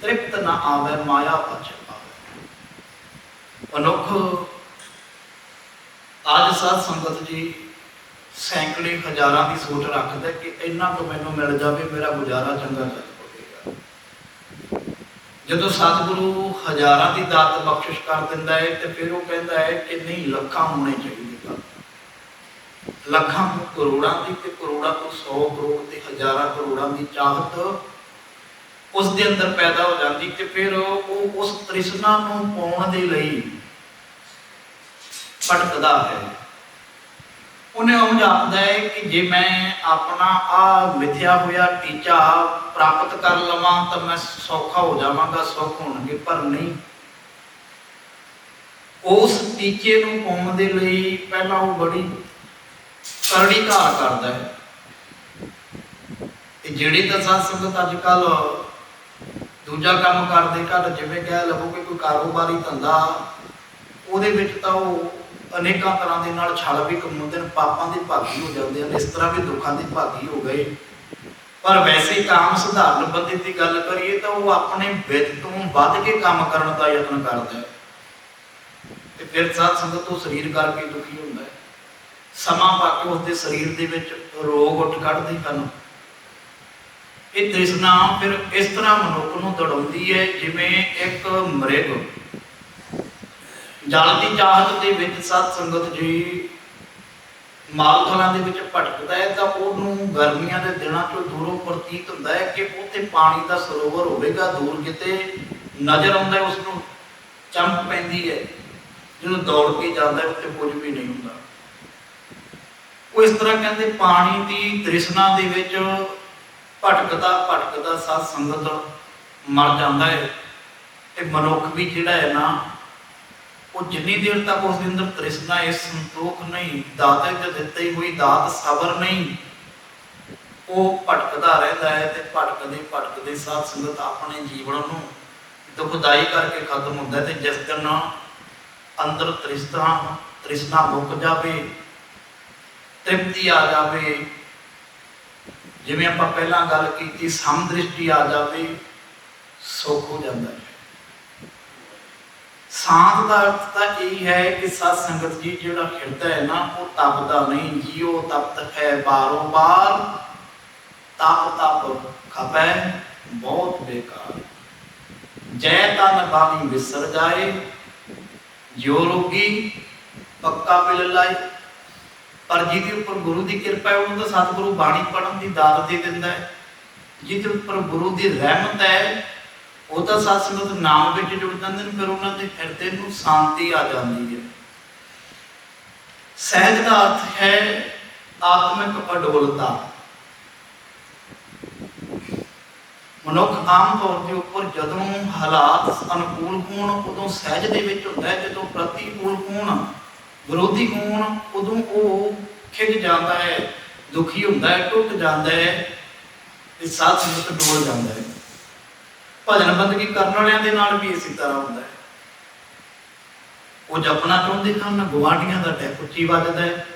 ਤ੍ਰਿਪਤ ਨਾ ਆਵੈ, ਮਾਇਆ ਪਛ ਪਾਵੈ। ਮਨੁੱਖ, ਅੱਜ ਸਾਧ ਸੰਗਤ ਜੀ ਸੈਂਕੜੇ ਹਜ਼ਾਰਾਂ ਦੀ ਸੋਚ ਰੱਖਦਾ ਕਿ ਇੰਨਾ ਕੁ ਮੈਨੂੰ ਮਿਲ ਜਾਵੇ, ਮੇਰਾ ਗੁਜ਼ਾਰਾ ਚੰਗਾ ਚੱਲ ਪਵੇਗਾ। ਜਦੋਂ ਸਤਿਗੁਰੂ ਹਜ਼ਾਰਾਂ ਦੀ ਦਾਤ ਬਖਸ਼ਿਸ਼ ਕਰ ਦਿੰਦਾ ਹੈ ਤੇ ਫਿਰ ਉਹ ਕਹਿੰਦਾ ਹੈ ਕਿ ਨਹੀਂ, ਲੱਖਾਂ ਹੋਣੇ ਚਾਹੀਦੇ ਤਾਂ। ਲੱਖਾਂ ਕਰੋੜਾਂ ਦੀ ਤੇ ਕਰੋੜਾਂ ਤੋਂ 100 ਕਰੋੜ ਤੇ ਹਜ਼ਾਰਾਂ ਕਰੋੜਾਂ ਦੀ ਚਾਹਤ ਉਸ ਦੇ ਅੰਦਰ ਪੈਦਾ ਹੋ ਜਾਂਦੀ ਤੇ ਫਿਰ ਉਹ ਉਸ ਤ੍ਰਿਸ਼ਨਾ ਨੂੰ ਪਾਉਣ ਦੇ ਲਈ ਭਟਕਦਾ ਹੈ। ਉਹਨੇ ਉਹ ਜਾਣਦਾ ਹੈ ਕਿ ਜੇ ਮੈਂ ਆਪਣਾ ਆ ਮਿਥਿਆ ਹੋਇਆ ਟੀਚਾ ਪ੍ਰਾਪਤ ਕਰ ਲਵਾਂ ਤਾਂ ਮੈਂ ਸੌਖਾ ਹੋ ਜਾਵਾਂਗਾ, ਸੁੱਖ ਹੋਣਗੇ, ਪਰ ਨਹੀਂ। ਉਸ ਟੀਚੇ ਨੂੰ ਪਾਉਣ ਦੇ ਲਈ ਪਹਿਲਾਂ ਉਹ ਬੜੀ ਕਰੜੀ ਘਾਰ ਕਰਦਾ ਹੈ। ਤੇ ਜਿਹੜੇ ਤਾਂ ਸਾਧ ਸੰਗਤ ਅੱਜ ਕੱਲ ਦੂਜਾ ਕੰਮ ਕਰਦੇ ਘਰ ਜਿਵੇਂ ਕਹਿ ਲਵੋ ਕਿ ਕੋਈ ਕਾਰੋਬਾਰੀ ਧੰਦਾ, ਉਹਦੇ ਵਿੱਚ ਤਾਂ ਉਹ ਅਨੇਕਾਂ ਤਰ੍ਹਾਂ ਦੇ ਨਾਲ ਛਲ ਵੀ ਕਮਾਉਂਦੇ ਨੇ, ਪਾਪਾਂ ਦੇ ਭਾਗੀ ਹੋ ਜਾਂਦੇ ਹਨ ਇਸ ਤਰ੍ਹਾਂ ਵੀ ਦੁੱਖਾਂ ਦੇ ਭਾਗੀ ਹੋ ਗਏ। ਪਰ ਵੈਸੇ ਕਾਮ ਸਧਾਰਨ ਬੰਦੇ ਦੀ ਗੱਲ ਕਰੀਏ ਤਾਂ ਉਹ ਆਪਣੇ ਵਿੱਤ ਤੋਂ ਵੱਧ ਕੇ ਕੰਮ ਕਰਨ ਦਾ ਯਤਨ ਕਰਦਾ ਹੈ ਤੇ ਫਿਰ ਸਾਧ ਸੰਗਤ ਤੋਂ ਸਰੀਰ ਕਰਕੇ ਦੁਖੀ ਹੁੰਦਾ ਹੈ। ਸਮਾਂ ਪਾ ਕੇ ਉਸਦੇ ਸਰੀਰ ਦੇ ਵਿੱਚ ਰੋਗ ਉੱਠ ਕੱਢਦੇ ਹਨ। ਇਹ ਤ੍ਰਿਸ਼ਨਾ ਫਿਰ ਇਸ ਤਰ੍ਹਾਂ ਮਨੁੱਖ ਨੂੰ ਦੜਾਉਂਦੀ ਹੈ, ਜਿਵੇਂ ਇੱਕ ਮ੍ਰਿਗ। ਜਲ ਦੀ ਚਾਹਤ ਦੇ ਵਿੱਚ ਸਤ ਸੰਗਤ ਜੀ ਮਾਲਥਲਾਂ ਦੇ ਵਿੱਚ ਭਟਕਦਾ ਹੈ, ਤਾਂ ਉਹਨੂੰ ਗਰਮੀਆਂ ਦੇ ਦਿਨਾਂ 'ਚੋਂ ਦੂਰੋਂ ਪ੍ਰਤੀਤ ਹੁੰਦਾ ਹੈ ਕਿ ਉੱਥੇ ਪਾਣੀ ਦਾ ਸਰੋਵਰ ਹੋਵੇਗਾ, ਦੂਰ ਕਿਤੇ ਨਜ਼ਰ ਆਉਂਦਾ ਉਸ ਨੂੰ ਚਮਕ ਪੈਂਦੀ ਹੈ, ਜਦੋਂ ਦੌੜ ਕੇ ਜਾਂਦਾ ਹੈ, ਉੱਥੇ ਕੁਝ ਵੀ ਨਹੀਂ ਹੁੰਦਾ। ਉਹ ਇਸ ਤਰ੍ਹਾਂ ਕਹਿੰਦੇ ਪਾਣੀ ਦੀ ਤ੍ਰਿਸ਼ਨਾ ਦੇ ਵਿੱਚ ਭਟਕਦਾ ਭਟਕਦਾ ਸਤ ਸੰਗਤ ਮਰ ਜਾਂਦਾ ਹੈ। ਤੇ ਮਨੁੱਖ ਵੀ ਜਿਹੜਾ ਹੈ ਨਾ ਉਹ ਜਿੰਨੀ ਦੇਰ ਤੱਕ ਉਸ ਦੇ ਅੰਦਰ ਤ੍ਰਿਸ਼ਨਾ ਇਸ ਸੰਤੋਖ ਨਹੀਂ, ਦਾਤੇ ਦੇ ਦਿੱਤੀ ਹੋਈ, ਦਾਤ ਸਬਰ ਨਹੀਂ, ਉਹ ਭਟਕਦਾ ਰਹਿੰਦਾ ਹੈ ਤੇ ਭਟਕਦੇ ਭਟਕਦੇ ਸਾਧ ਸੰਗਤ ਆਪਣੇ ਜੀਵਨ ਨੂੰ ਦੁਖਦਾਈ ਕਰਕੇ ਖਤਮ ਹੁੰਦਾ ਹੈ ਤੇ ਜਿਸ ਦਿਨ ਅੰਦਰ ਤ੍ਰਿਸ਼ਨਾ ਤ੍ਰਿਸ਼ਨਾ ਮੁੱਕ ਜਾਵੇ, ਤ੍ਰਿਪਤੀ ਆ ਜਾਵੇ, ਜਿਵੇਂ ਆਪਾਂ ਪਹਿਲਾਂ ਗੱਲ ਕੀਤੀ, ਸਮਦ੍ਰਿਸ਼ਟੀ ਆ ਜਾਵੇ, ਸੁੱਖ ਹੋ ਜਾਂਦਾ ਹੈ। ਸਾਧ ਦਾ ਅਰਥ ਤਾਂ ਇਹ ਹੈ ਕਿ ਸਤ ਸੰਗਤ ਜੀ ਜਿਹੜਾ ਹਿਰਦਾ ਹੈ ਨਾ, ਉਹ ਤਪਦਾ ਨਹੀਂ ਜੀਉ ਤਪਤ ਹੈ ਬਾਰੋ ਬਾਰ, ਤਪ ਤਪ ਖਪੈ ਬਹੁਤ ਬੇਕਾਰ। ਜੈ ਤਨ ਬਾਣੀ ਵਿਸਰ ਜਾਏ ਜੋ ਰੋਗੀ ਪੱਕਾ ਮਿਲ ਲਾਏ। ਪਰ ਜਿਹਦੇ ਉੱਪਰ ਗੁਰੂ ਦੀ ਕਿਰਪਾ ਹੈ, ਉਹਨੂੰ ਤਾਂ ਸਤਿਗੁਰੂ ਬਾਣੀ ਪੜਨ ਦੀ ਦਾਤ ਦੇ ਦਿੰਦਾ ਹੈ। ਜਿਹਦੇ ਉੱਪਰ ਗੁਰੂ ਦੀ ਰਹਿਮਤ ਹੈ ਉਹ ਤਾਂ ਸਤ ਨਾਮ ਵਿੱਚ ਜੁੜ ਜਾਂਦੇ ਨੇ, ਫਿਰ ਉਹਨਾਂ ਦੇ ਹਿਰਦੇ ਨੂੰ ਸ਼ਾਂਤੀ ਆ ਜਾਂਦੀ ਹੈ। ਸਹਿਜ ਦਾ ਅਰਥ ਹੈ ਆਤਮਿਕ ਅਡੋਲਤਾ। ਮਨੁੱਖ ਆਮ ਤੌਰ ਦੇ ਉੱਪਰ ਜਦੋਂ ਹਾਲਾਤ ਅਨੁਕੂਲ ਹੋਣ, ਉਦੋਂ ਸਹਿਜ ਦੇ ਵਿੱਚ ਹੁੰਦਾ ਹੈ, ਜਦੋਂ ਪ੍ਰਤੀਕੂਲ ਹੋਣ, ਵਿਰੋਧੀ ਹੋਣ, ਉਦੋਂ ਉਹ ਖਿਜ ਜਾਂਦਾ ਹੈ, ਦੁਖੀ ਹੁੰਦਾ ਹੈ, ਟੁੱਟ ਜਾਂਦਾ ਹੈ ਤੇ ਸਾਧ ਸੰਗਤ ਡੋਲ ਜਾਂਦਾ ਹੈ। ਭਜਨ ਬੰਦਗੀ ਕਰਨ ਵਾਲਿਆਂ ਦੇ ਨਾਲ ਵੀ ਇਸੇ ਤਰ੍ਹਾਂ ਹੁੰਦਾ ਹੈ। ਉਹ ਜਪਣਾ ਚਾਹੁੰਦੇ ਹਨ ਗਵਾਂਢੀਆਂ ਦਾ ਟੈਕ ਉੱਚੀ ਵੱਜਦਾ ਹੈ।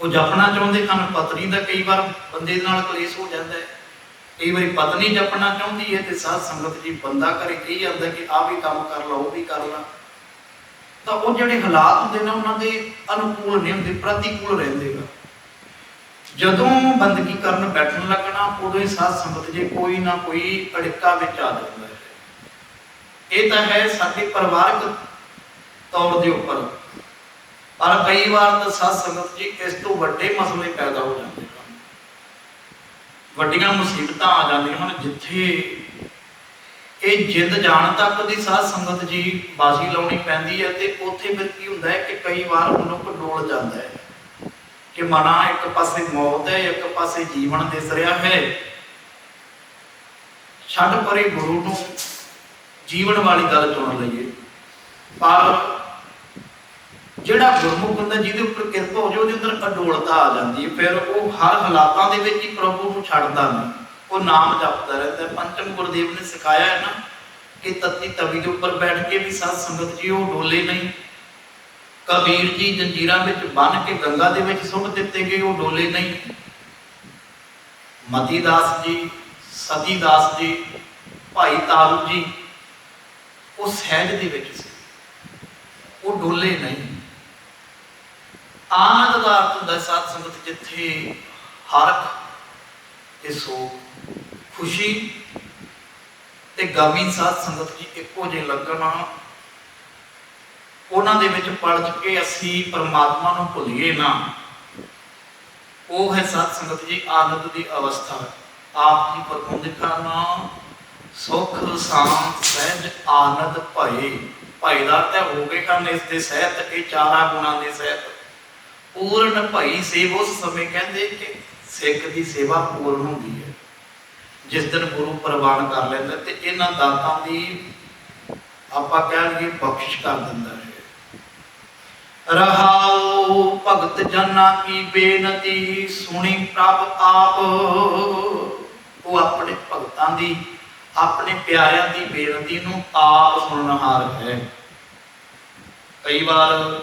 ਉਹ ਜਪਣਾ ਚਾਹੁੰਦੇ ਹਨ, ਪਤਨੀ ਦਾ ਕਈ ਵਾਰ ਬੰਦੇ ਨਾਲ ਕਲੇਸ਼ ਹੋ ਜਾਂਦਾ ਹੈ। ਕਈ ਵਾਰੀ ਪਤਨੀ ਜਪਣਾ ਚਾਹੁੰਦੀ ਹੈ ਤੇ ਸਾਧ ਸੰਗਤ ਜੀ ਬੰਦਾ ਕਰੇ ਕਹੀ ਜਾਂਦਾ ਕਿ ਆ ਵੀ ਕੰਮ ਕਰ ਲਾ, ਉਹ ਵੀ ਕਰ ਲਾ। ਤਾਂ ਉਹ ਜਿਹੜੇ ਹਾਲਾਤ ਹੁੰਦੇ ਨੇ, ਉਹਨਾਂ ਦੇ ਅਨੁਕੂਲ ਨਹੀਂ ਹੁੰਦੇ, ਪ੍ਰਤੀਕੂਲ ਰਹਿੰਦੇ ਗਾ ਜਦੋਂ ਬੰਦਗੀ ਕਰਨ ਬੈਠਣ ਲੱਗਣਾ, ਉਦੋਂ ਹੀ ਸਾਧ ਸੰਗਤ ਜੇ ਕੋਈ ਨਾ ਕੋਈ ਅੜਿੱਕਾ ਵਿੱਚ ਆ ਜਾਂਦਾ ਹੈ। ਇਹ ਤਾਂ ਹੈ ਸਾਡੇ ਪਰਿਵਾਰਕ ਤੌਰ ਦੇ ਉੱਪਰ। ਪਰ ਕਈ ਵਾਰ ਤਾਂ ਸਾਧ ਸੰਗਤ ਜੀ ਇਸ ਤੋਂ ਵੱਡੇ ਮਸਲੇ ਪੈਦਾ ਹੋ ਜਾਂਦੇ ਹਨ। ਵੱਡੀਆਂ ਮੁਸੀਬਤਾਂ ਆ ਜਾਂਦੀਆਂ ਹਨ ਜਿੱਥੇ ਇਹ ਜਿੱਦ ਜਾਣ ਤੱਕ ਦੀ ਸਾਧ ਸੰਗਤ ਜੀ ਬਾਜ਼ੀ ਲਾਉਣੀ ਪੈਂਦੀ ਹੈ ਤੇ ਉੱਥੇ ਫਿਰ ਕੀ ਹੁੰਦਾ ਹੈ ਕਿ ਕਈ ਵਾਰ ਮਨੁੱਖ ਡੋਲ ਜਾਂਦਾ ਹੈ। ਕਿ ਮਨਾ ਇੱਕ ਪਾਸੇ ਮੌਤ ਹੈ, ਇੱਕ ਪਾਸੇ ਜੀਵਨ ਦਿਸ ਰਿਹਾ ਹੈ। ਛੱਡ ਪਰੇ ਗੁਰੂ ਨੂੰ ਜੀਵਨ ਵਾਲੀ ਗੱਲ ਚੁਣ ਲਈਏ। ਪਰ ਜਿਹੜਾ ਗੁਰਮੁਖ ਹੁੰਦਾ, ਜਿਹਦੇ ਉੱਪਰ ਕਿਰਪਾ ਹੋ ਜਾਏ ਉਹਦੇ ਅੰਦਰ ਅਡੋਲਤਾ ਆ ਜਾਂਦੀ ਹੈ। ਫਿਰ ਉਹ ਹਰ ਹਾਲਾਤਾਂ ਦੇ ਵਿੱਚ ਹੀ ਪ੍ਰਭੂ ਨੂੰ ਛੱਡਦਾ ਨਹੀਂ। ਉਹ ਨਾਮ ਜਪਦਾ ਰਹਿੰਦਾ ਪੰਚਮ ਗੁਰਦੇਵ ਨੇ ਸਿਖਾਇਆ ਹੈ ਨਾ ਕਿ ਤਤੀ ਤਵੀ ਦੇ ਉੱਪਰ ਬੈਠ ਕੇ ਵੀ ਸਾਧ ਸੰਗਤ ਜੀ, ਉਹ ਡੋਲੇ ਨਹੀਂ। ਕਬੀਰ ਜੀ ਜੰਜੀਰਾਂ ਵਿੱਚ ਬੰਨ ਕੇ ਗੰਗਾ ਦੇ ਵਿੱਚ ਸੁੱਟ ਦਿੱਤੇ ਗਏ, ਉਹ ਡੋਲੇ ਨਹੀਂ। ਮਤੀ ਦਾਸ ਜੀ ਸਤੀ ਦਾਸ ਜੀ, ਭਾਈ ਤਾਰੂ ਜੀ, ਉਹ ਸਹਿਜ ਦੇ ਵਿੱਚ ਸੀ। ਉਹ ਡੋਲੇ ਨਹੀਂ। ਆਨੰਦ ਦਾ ਅਰਥ ਹੁੰਦਾ ਸਾਧ ਸੰਗਤ ਜਿੱਥੇ ਹਰਖ ਤੇ ਸੋਗ, ਖੁਸ਼ੀ ਤੇ ਗਮੀ ਸਾਧ ਸੰਗਤ ਜੀ ਇੱਕੋ ਜਿਹੇ ਲੱਗਣਾ ਉਹਨਾਂ ਦੇ ਵਿੱਚ ਪੜ ਕੇ ਅਸੀਂ ਪਰਮਾਤਮਾ ਨੂੰ ਭੁੱਲੀਏ ਨਾ। ਉਹ ਹੈ ਸਾਧ ਸੰਗਤ ਜੀ, ਆਨੰਦ ਦੀ ਅਵਸਥਾ। ਆਪ ਜੀ ਪਰਮੁੰਦ ਕਰਨਾ ਸੁਖ, ਸ਼ਾਂਤ, ਸਹਿਜ, ਆਨੰਦ ਭਏ। ਭਈ ਦਾ ਤੇ ਹੋ ਗਏ ਕਰਨ, ਇਸ ਦੇ ਸਹਿਤ ਇਹ ਚਾਰਾ ਗੁਣਾਂ ਦੇ ਸਹਿਤ। ਪੂਰਨ ਭਈ ਸੇਵ, ਉਸ ਸਮੇਂ ਕਹਿੰਦੇ ਕਿ ਸਿੱਖ ਦੀ ਸੇਵਾ ਪੂਰਨ ਹੁੰਦੀ ਹੈ। ਜਿਸ ਦਿਨ ਗੁਰੂ ਪ੍ਰਵਾਨ ਕਰ ਲੈਂਦਾ ਤੇ ਇਹਨਾਂ ਦਾਤਾਂ ਦੀ ਆਪਾਂ ਕਹਿ ਲਈਏ ਕਰ ਦਿੰਦਾ ਹੈ। ਰਹਾਉ, ਭਗਤ ਜਨਾਂ ਕੀ ਬੇਨਤੀ ਸੁਣੀ ਪ੍ਰਭ ਆਪ। ਉਹ ਆਪਣੇ ਭਗਤਾਂ ਦੀ, ਆਪਣੇ ਪਿਆਰਿਆਂ ਦੀ ਬੇਨਤੀ ਨੂੰ ਆਪ ਸੁਣਨਹਾਰ ਹੈ। ਕਈ ਵਾਰ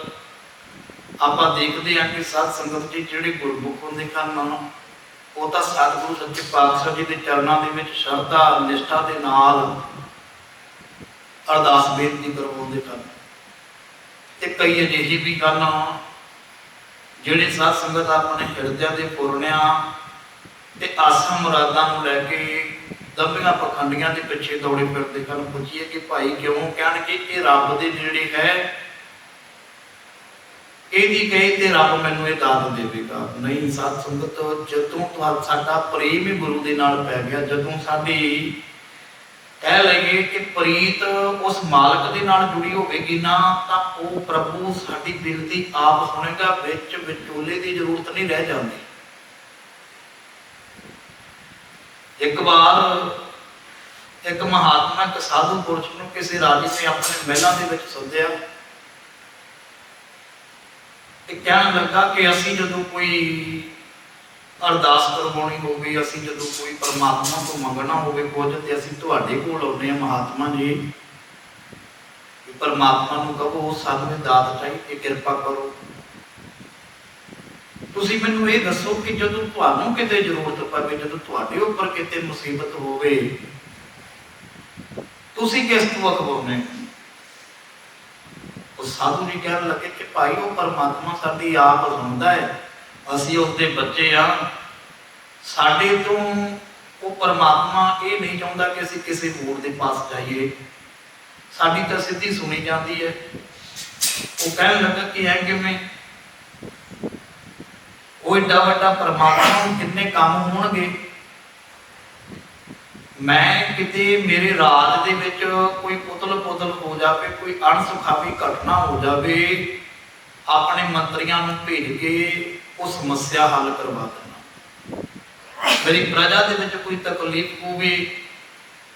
ਆਪਾਂ ਦੇਖਦੇ ਹਾਂ ਕਿ ਸਾਧ ਸੰਗਤ ਜੀ ਜਿਹੜੇ ਗੁਰਮੁਖ ਹੁੰਦੇ ਹਨ ਉਹ ਤਾਂ ਸਤਿਗੁਰੂ ਸੱਚੇ ਪਾਤਸ਼ਾਹ ਜੀ ਦੇ ਚਰਨਾਂ ਦੇ ਵਿੱਚ ਸ਼ਰਧਾ, ਨਿਸ਼ਠਾ ਦੇ ਨਾਲ ਅਰਦਾਸ ਬੇਨਤੀ ਕਰਵਾਉਂਦੇ ਹਨ। ਤੇ ਕਈ ਅਜਿਹੇ ਵੀ ਹਨ ਜਿਹੜੇ ਸਾਧ ਸੰਗਤ ਆਪਣੇ ਹਿਰਦਿਆਂ ਦੇ ਪੁਰਨਿਆਂ ਤੇ ਆਸਾਂ ਮੁਰਾਦਾਂ ਨੂੰ ਲੈ ਕੇ ਦੰਬੀਆਂ ਪਖੰਡੀਆਂ ਦੇ ਪਿੱਛੇ ਦੌੜੇ ਫਿਰਦੇ ਹਨ, ਪੁੱਛੀਏ ਕਿ ਭਾਈ ਕਿਉਂ ਕਹਿਣਗੇ ਇਹ ਰੱਬ ਦੇ ਨੇੜੇ ਹੈ? ਇਹਦੀ ਕਹੇ ਤੇ ਰੱਬ ਮੈਨੂੰ ਇਹ ਦਾਤ ਦੇਵੇਗਾ। ਨਹੀਂ ਸਾਧ ਸੰਗਤ, ਜਦੋਂ ਤੁਹਾਡਾ ਸਾਡਾ ਪ੍ਰੇਮ ਹੀ ਗੁਰੂ ਦੇ ਨਾਲ ਪੈ ਗਿਆ, ਜਦੋਂ ਸਾਡੀ ਕਹਿ ਲਈਏ ਕਿ ਪ੍ਰੀਤ ਉਸ ਮਾਲਕ ਦੇ ਨਾਲ ਜੁੜੀ ਹੋਵੇਗੀ ਨਾ, ਤਾਂ ਉਹ ਪ੍ਰਭੂ ਸਾਡੀ ਬੇਨਤੀ ਆਪ ਸੁਣੇਗਾ, ਵਿੱਚ ਵਿਚੋਲੇ ਦੀ ਜ਼ਰੂਰਤ ਨਹੀਂ ਰਹਿ ਜਾਂਦੀ। ਇੱਕ ਵਾਰ ਇੱਕ ਮਹਾਤਮਾ, ਇੱਕ ਸਾਧੂ ਪੁਰਸ਼ ਨੂੰ ਕਿਸੇ ਰਾਜੇ ਨੇ ਆਪਣੇ ਮਹਿਲਾਂ ਦੇ ਵਿੱਚ ਸੱਦਿਆ ਤੇ ਕਹਿਣ ਲੱਗਾ ਕਿ ਅਸੀਂ ਜਦੋਂ ਕੋਈ ਅਰਦਾਸ ਕਰਵਾਉਣੀ ਹੋਵੇ, ਅਸੀਂ ਜਦੋਂ ਕੋਈ ਪਰਮਾਤਮਾ ਤੋਂ ਮੰਗਣਾ ਹੋਵੇ ਕੁਝ ਤੇ ਅਸੀਂ ਤੁਹਾਡੇ ਕੋਲ ਆਉਂਦੇ ਹਾਂ ਮਹਾਤਮਾ ਜੀ। ਪਰਮਾਤਮਾ ਨੂੰ ਕਹੋ ਸਾਨੂੰ ਇਹ ਦਾਤ ਚਾਹੀਦੀ ਕਿਰਪਾ ਕਰੋ। ਤੁਸੀਂ ਮੈਨੂੰ ਇਹ ਦੱਸੋ ਕਿ ਜਦੋਂ ਤੁਹਾਨੂੰ ਕਿਤੇ ਜ਼ਰੂਰਤ ਪਵੇ, ਜਦੋਂ ਤੁਹਾਡੇ ਉੱਪਰ ਕਿਤੇ ਮੁਸੀਬਤ ਹੋਵੇ, ਤੁਸੀਂ ਕਿਸ ਤੋਂ ਅਖਵਾਉਨੇ ਉਹ ਸਾਧੂ ਜੀ ਕਹਿਣ ਲੱਗੇ ਕਿ ਭਾਈ, ਉਹ ਪਰਮਾਤਮਾ ਸਾਡੀ ਆਪ ਸੁਣਦਾ ਹੈ। ਅਸੀਂ ਉਸਦੇ ਬੱਚੇ ਆ। ਸਾਡੇ ਤੋਂ ਉਹ ਪਰਮਾਤਮਾ ਇਹ ਨਹੀਂ ਚਾਹੁੰਦਾ ਕਿ ਅਸੀਂ ਕਿਸੇ ਹੋਰ ਦੇ ਪਾਸ ਜਾਈਏ। ਸਾਡੀ ਤਾਂ ਸਿੱਧੀ ਸੁਣੀ ਜਾਂਦੀ ਹੈ। ਉਹ ਕਹਿਣ ਲੱਗਾ ਕਿ ਐ ਕਿਵੇਂ? ਉਹ ਏਡਾ ਵੱਡਾ ਪਰਮਾਤਮਾ ਨੂੰ ਕਿੰਨੇ ਕੰਮ ਹੋਣਗੇ? ਮੈਂ ਕਿਤੇ ਮੇਰੇ ਰਾਜ ਦੇ ਵਿੱਚ ਕੋਈ ਪੁਤਲ ਪੁਤਲ ਹੋ ਜਾਵੇ, ਕੋਈ ਅਣਸੁਖਾਵੀ ਘਟਨਾ ਹੋ ਜਾਵੇ, ਆਪਣੇ ਮੰਤਰੀਆਂ ਨੂੰ ਭੇਜ ਕੇ ਉਹ ਸਮੱਸਿਆ ਹੱਲ ਕਰਵਾ ਦੇਣਾ। ਮੇਰੀ ਪ੍ਰਜਾ ਦੇ ਵਿੱਚ ਕੋਈ ਤਕਲੀਫ ਹੋਵੇ,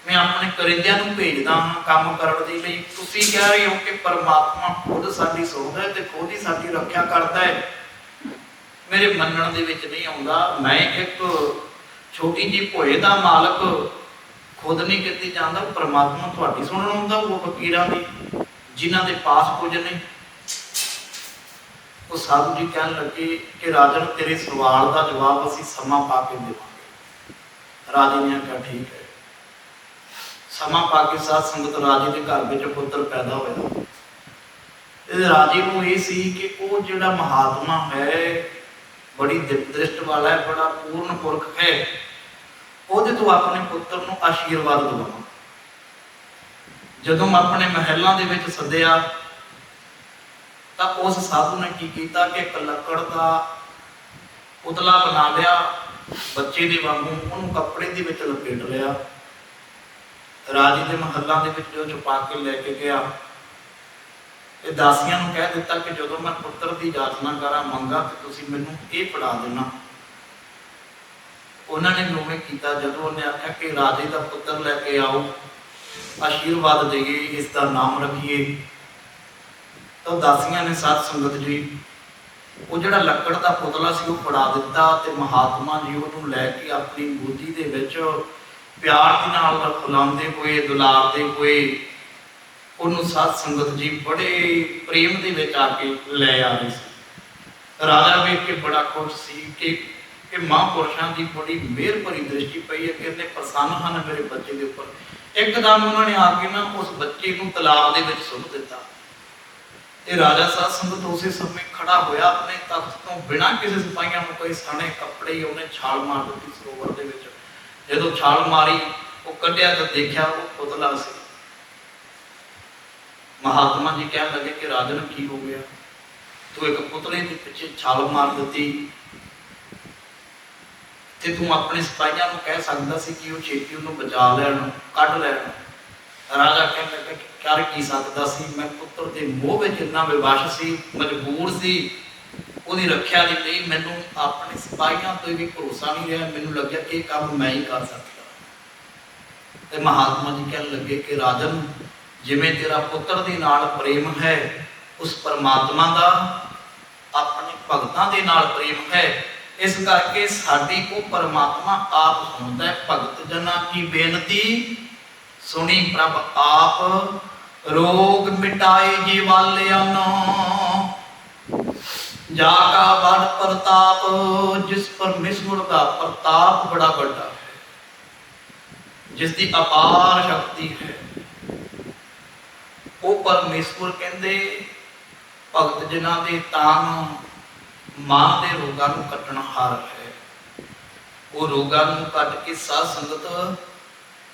ਮੈਂ ਆਪਣੇ ਕਰਿੰਦਿਆਂ ਨੂੰ ਭੇਜਦਾ ਹਾਂ ਕੰਮ ਕਰਨ ਦੇ ਲਈ। ਤੁਸੀਂ ਕਹਿ ਰਹੇ ਹੋ ਕਿ ਪਰਮਾਤਮਾ ਖੁਦ ਸਾਡੀ ਸੁਣਦਾ ਹੈ ਤੇ ਖੁਦ ਹੀ ਸਾਡੀ ਰੱਖਿਆ ਕਰਦਾ ਹੈ। ਮੇਰੇ ਮੰਨਣ ਦੇ ਵਿੱਚ ਨਹੀਂ ਆਉਂਦਾ। ਮੈਂ ਇੱਕ ਛੋਟੀ ਜੀ ਭੋਏ ਦਾ ਮਾਲਕ ਖੁਦ ਨਹੀਂ ਕੀਤੀ ਜਾਂਦਾ। ਉਹ ਪ੍ਰਮਾਤਮਾ ਤੁਹਾਡੀ ਸੁਣਨ ਆਉਂਦਾ ਉਹ ਫਕੀਰਾਂ ਦੀ ਜਿਨ੍ਹਾਂ ਦੇ ਪਾਸ ਕੁਝ ਨਹੀਂ ਉਹ ਸਾਧੂ ਜੀ ਕਹਿਣ ਲੱਗੇ ਕਿ ਰਾਜਨ, ਤੇਰੇ ਸਵਾਲ ਦਾ ਜਵਾਬ ਅਸੀਂ ਸਮਾਂ ਪਾ ਕੇ ਦੇਵਾਂਗੇ। ਰਾਜੇ ਨੇ ਆਖਿਆ, ਠੀਕ ਹੈ। ਸਮਾਂ ਪਾ ਕੇ ਸਾਧ ਸੰਗਤ ਰਾਜੇ ਦੇ ਘਰ ਵਿੱਚ ਪੁੱਤਰ ਪੈਦਾ ਹੋਇਆ। ਇਹ ਰਾਜੇ ਨੂੰ ਇਹ ਸੀ ਕਿ ਉਹ ਜਿਹੜਾ ਮਹਾਤਮਾ ਹੈ, ਬੜੀ ਦਿਵ ਵਾਲਾ ਹੈ, ਬੜਾ ਪੂਰਨ ਪੁਰਖ ਹੈ, ਉਹਦੇ ਤੋਂ ਆਪਣੇ ਪੁੱਤਰ ਨੂੰ ਆਸ਼ੀਰਵਾਦ ਦਿਵਾਵਾਂ ਜਦੋਂ ਆਪਣੇ ਮਹਿਲਾਂ ਦੇ ਵਿੱਚ ਸੱਦਿਆ ਤਾਂ ਉਸ ਸਾਧੂ ਨੇ ਕੀ ਕੀਤਾ ਕਿ ਇੱਕ ਲੱਕੜ ਦਾ ਪੁਤਲਾ ਬਣਾ ਲਿਆ, ਬੱਚੇ ਦੇ ਵਾਂਗੂ ਉਹਨੂੰ ਕੱਪੜੇ ਦੇ ਵਿੱਚ ਲਪੇਟ ਲਿਆ। ਰਾਜੇ ਦੇ ਮਹੱਲਾਂ ਦੇ ਵਿੱਚ ਜੋ ਛੁਪਾ ਕੇ ਲੈ ਕੇ ਗਿਆ। ਇਹ ਦਾਸੀਆਂ ਨੂੰ ਕਹਿ ਦਿੱਤਾ ਕਿ ਜਦੋਂ ਮੈਂ ਪੁੱਤਰ ਦੀ ਯਾਤਨਾ ਕਰਾਂ, ਮੰਗਾ ਤੇ ਤੁਸੀਂ ਮੈਨੂੰ ਇਹ ਫੜਾ ਦੇਣਾ। ਉਹਨਾਂ ਨੇ ਨੋਵੇਂ ਕੀਤਾ, ਜਦੋਂ ਉਹਨੇ ਆਖਿਆ ਕਿ ਰਾਜੇ ਦਾ ਪੁੱਤਰ ਲੈ ਕੇ ਆਓ, ਆਸ਼ੀਰਵਾਦ ਦੇਈਏ, ਇਸ ਦਾ ਨਾਮ ਰੱਖੀਏ। ਤਾਂ ਦਾਸੀਆਂ ਨੇ ਸਾਧ ਸੰਗਤ ਜੀ, ਉਹ ਜਿਹੜਾ ਲੱਕੜ ਦਾ ਪੁਤਲਾ ਸੀ, ਉਹ ਫੜਾ ਦਿੱਤਾ ਤੇ ਮਹਾਤਮਾ ਜੀ ਉਹਨੂੰ ਲੈ ਕੇ ਆਪਣੀ ਗੋਦੀ ਦੇ ਵਿੱਚ ਪਿਆਰ ਦੇ ਨਾਲ ਖੁਲਾਉਂਦੇ ਹੋਏ, ਦੁਲਾਰਦੇ ਹੋਏ, ਉਹਨੂੰ ਸਾਧ ਸੰਗਤ ਜੀ ਬੜੇ ਪ੍ਰੇਮ ਦੇ ਵਿੱਚ ਆ ਕੇ ਲੈ ਆ ਸੀ। ਰਾਜਾ ਵੇਖ ਕੇ ਬੜਾ ਖੁਸ਼ ਸੀ ਕਿ ਕਿ ਮਹਾਂਪੁਰਸ਼ਾਂ ਦੀ ਬੜੀ ਮਿਹਰ ਭਰੀ ਦ੍ਰਿਸ਼ਟੀ ਪਈ ਹੈ ਕਿ ਇਹਨੇ ਪ੍ਰਸੰਨ ਹਨ ਮੇਰੇ ਬੱਚੇ ਦੇ ਉੱਪਰ। ਇੱਕਦਮ ਉਹਨਾਂ ਨੇ ਆ ਕੇ ਨਾ ਉਸ ਬੱਚੇ ਨੂੰ ਤਲਾਬ ਦੇ ਵਿੱਚ ਸੁੱਟ ਦਿੱਤਾ। ਤੇ ਰਾਜਾ ਸਾਧ ਸੰਗਤ ਉਸੇ ਸਮੇਂ ਖੜਾ ਹੋਇਆ ਆਪਣੇ ਤਖਤ ਤੋਂ ਬਿਨਾਂ ਕਿਸੇ ਸਿਪਾਹੀਆਂ ਨੂੰ ਕੋਈ ਸਾਣੇ ਕੱਪੜੇ ਹੀ ਉਹਨੇ ਛਾਲ ਮਾਰ ਦਿੱਤੀ ਸਰੋਵਰ ਦੇ ਵਿੱਚ। ਜਦੋਂ ਛਾਲ ਮਾਰੀ, ਉਹ ਕੱਢਿਆ ਤਾਂ ਦੇਖਿਆ ਉਹ ਪੁਤਲਾ ਸੀ। ਮਹਾਤਮਾ ਜੀ ਕਹਿਣ ਲੱਗੇ ਕਿ ਰਾਜਨ ਕੀ ਹੋ ਗਿਆ? ਤੂੰ ਇੱਕ ਪੁਤਲੇ ਦੇ ਪਿੱਛੇ ਛਾਲ ਮਾਰ ਦਿੱਤੀ। ਤੇ ਤੂੰ ਆਪਣੇ ਸਿਪਾਹੀਆਂ ਨੂੰ ਕਹਿ ਸਕਦਾ ਸੀ ਕਿ ਉਹ ਛੇਤੀ ਉਹਨੂੰ ਬਚਾ ਲੈਣ, ਕੱਢ ਲੈਣ। ਰਾਜਾ ਕਹਿਣ ਲੱਗਾ ਕਿ ਕਰ ਕੀ ਸਕਦਾ ਸੀ? ਮੈਂ ਪੁੱਤਰ ਦੇ ਮੋਹ ਵਿੱਚ ਇੰਨਾ ਵਿਵਸ਼ ਸੀ, ਮਜਬੂਰ ਸੀ, ਉਹਦੀ ਰੱਖਿਆ ਦੇ ਲਈ ਮੈਨੂੰ ਆਪਣੇ ਸਿਪਾਹੀਆਂ ਤੋਂ ਵੀ ਭਰੋਸਾ ਨਹੀਂ ਰਿਹਾ। ਮੈਨੂੰ ਲੱਗਿਆ ਕਿ ਇਹ ਕੰਮ ਮੈਂ ਹੀ ਕਰ ਸਕਦਾ। ਤੇ ਮਹਾਤਮਾ ਜੀ ਕਹਿਣ ਲੱਗੇ ਕਿ ਰਾਜਨ, ਜਿਵੇਂ ਤੇਰਾ ਪੁੱਤਰ ਦੇ ਨਾਲ ਪ੍ਰੇਮ ਹੈ, ਉਸ ਪਰਮਾਤਮਾ ਦਾ ਆਪਣੇ ਭਗਤਾਂ ਦੇ ਨਾਲ ਪ੍ਰੇਮ ਹੈ, ਇਸ ਕਰਕੇ ਸਾਡੀ ਉਹ ਪਰਮਾਤਮਾ ਆਪ ਸੁਣਦਾ ਹੈ, ਭਗਤ ਜਨਾਂ ਕੀ ਬੇਨਤੀ ਸੁਣੀ ਪ੍ਰਭ ਆਪ, ਰੋਗ ਮਿਟਾਏ ਜੀ ਵਾਲਿਆਂ ਜਾ ਕਾ ਵਡ ਪ੍ਰਤਾਪ, ਜਿਸ ਪਰਮੇਸ਼ਵਰ ਦਾ ਪ੍ਰਤਾਪ ਬੜਾ ਵੱਡਾ ਹੈ। ਜਿਸ ਦੀ ਅਪਾਰ ਸ਼ਕਤੀ ਹੈ। ਉਹ ਪਰਮੇਸ਼ਵਰ ਕਹਿੰਦੇ, ਭਗਤ ਜਨਾਂ ਦੇ ਤਾਨ ਮਾਂ ਦੇ ਰੋਗਾਂ ਨੂੰ ਕੱਟਣ ਹਾਰ ਹੈ। ਉਹ ਰੋਗਾਂ ਨੂੰ ਕੱਟ ਕੇ ਸਾਧ ਸੰਗਤ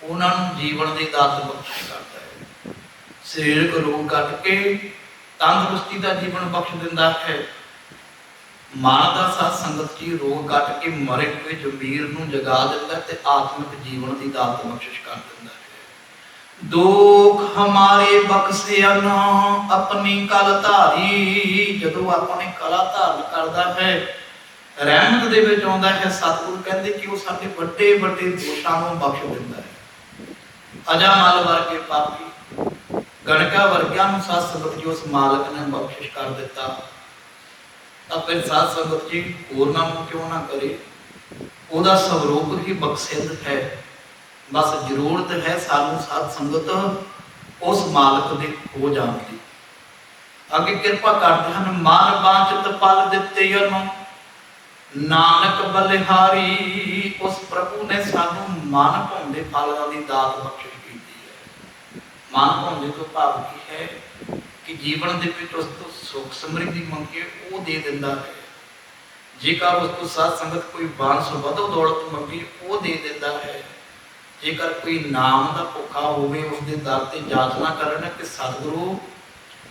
ਉਹਨਾਂ ਨੂੰ ਜੀਵਨ ਦੀ ਦਾਤ ਬਖਸ਼ ਕਰਦਾ ਹੈ। ਸਰੀਰਕ ਰੋਗ ਕੱਟ ਕੇ ਤੰਦਰੁਸਤੀ ਦਾ ਜੀਵਨ ਬਖਸ਼ ਦਿੰਦਾ ਹੈ। ਮਾਂ ਦਾ ਸਾਧ ਸੰਗਤ ਜੀ ਰੋਗ ਕੱਟ ਕੇ ਮਰੇ ਹੋਏ ਜਮੀਰ ਨੂੰ ਜਗਾ ਦਿੰਦਾ ਤੇ ਆਤਮਿਕ ਜੀਵਨ ਦੀ ਦਾਤ ਬਖਸ਼ਿਸ਼ ਕਰ ਦਿੰਦਾ ਹੈ। ਦੁਖ ਹਮਾਰੇ ਬਖਸ਼ਿਆ ਨਾ, ਆਪਣੀ ਕਲ ਧਾਰੀ, ਜਦੋਂ ਆਪਣੇ ਕਲਾ ਧਾਰਨ ਕਰਦਾ ਹੈ, ਰਹਿਮਤ ਦੇ ਵਿੱਚ ਆਉਂਦਾ ਹੈ, ਸਤਿਗੁਰੂ ਕਹਿੰਦੇ ਕਿ ਉਹ ਸਾਡੇ ਵੱਡੇ ਵੱਡੇ ਦੋਸ਼ਾਂ ਨੂੰ ਬਖਸ਼ ਦਿੰਦਾ ਹੈ। ਅਜਾ ਮਲ ਵਰਗੇ ਪਾਪੀ, ਗਣਕਾ ਵਰਗਿਆਂ ਨੂੰ ਸਾਧ ਸੰਗਤ ਜੀ ਉਸ ਮਾਲਕ ਨੇ ਬਖਸ਼ਿਸ਼ ਕਰ ਦਿੱਤਾ। ਤਾਂ ਫਿਰ ਸਾਧ ਸੰਗਤ ਜੀ ਹੋਰ ਨੂੰ ਕਿਉਂ ਨਾ ਕਰੇ? ਉਹਦਾ ਸਵਰੂਪ ਹੀ ਬਖਸ਼ਿੰਦ ਹੈ। ਬਸ ਜ਼ਰੂਰਤ ਹੈ ਸਾਨੂੰ ਸਾਧ ਸੰਗਤ ਉਸ ਮਾਲਕ ਦੇ ਹੋ ਜਾਣ ਦੀ। ਅੱਗੇ ਕਿਰਪਾ ਕਰਦੇ ਹਨ ਮਨ ਬਾਚਤ ਪਲ ਦਿੱਤੇ ਹਨ ਨਾਨਕ ਬਲਿਹਾਰੀ, ਉਸ ਪ੍ਰਭੂ ਨੇ ਸਾਨੂੰ ਮਨ ਭਾਉਂਦੇ ਫਲਾਂ ਦੀ ਦਾਤ ਬਖਸ਼ਿਸ਼ ਮਨ ਭਾਉਂਦੇ ਤੋਂ ਭਾਵ ਕੀ ਹੈ ਕਿ ਜੀਵਨ ਦੇ ਵਿੱਚ ਉਸ ਤੋਂ ਸੁਖ ਸਮਰਿੱਧੀ ਮੰਗੇ ਉਹ ਦੇ ਦਿੰਦਾ ਹੈ। ਜੇਕਰ ਉਸ ਤੋਂ ਸਾਧ ਸੰਗਤ ਕੋਈ ਬਾਂਸ ਵਧੋ ਦੌਲਤ ਮੰਗੀ, ਉਹ ਦੇ ਦਿੰਦਾ ਹੈ। ਜੇਕਰ ਕੋਈ ਨਾਮ ਦਾ ਭੁੱਖਾ ਹੋਵੇ, ਉਸ ਦੇ ਦਰ ਤੇ ਜਾਚਨਾ ਕਰਨ ਕਿ ਸਤਿਗੁਰੂ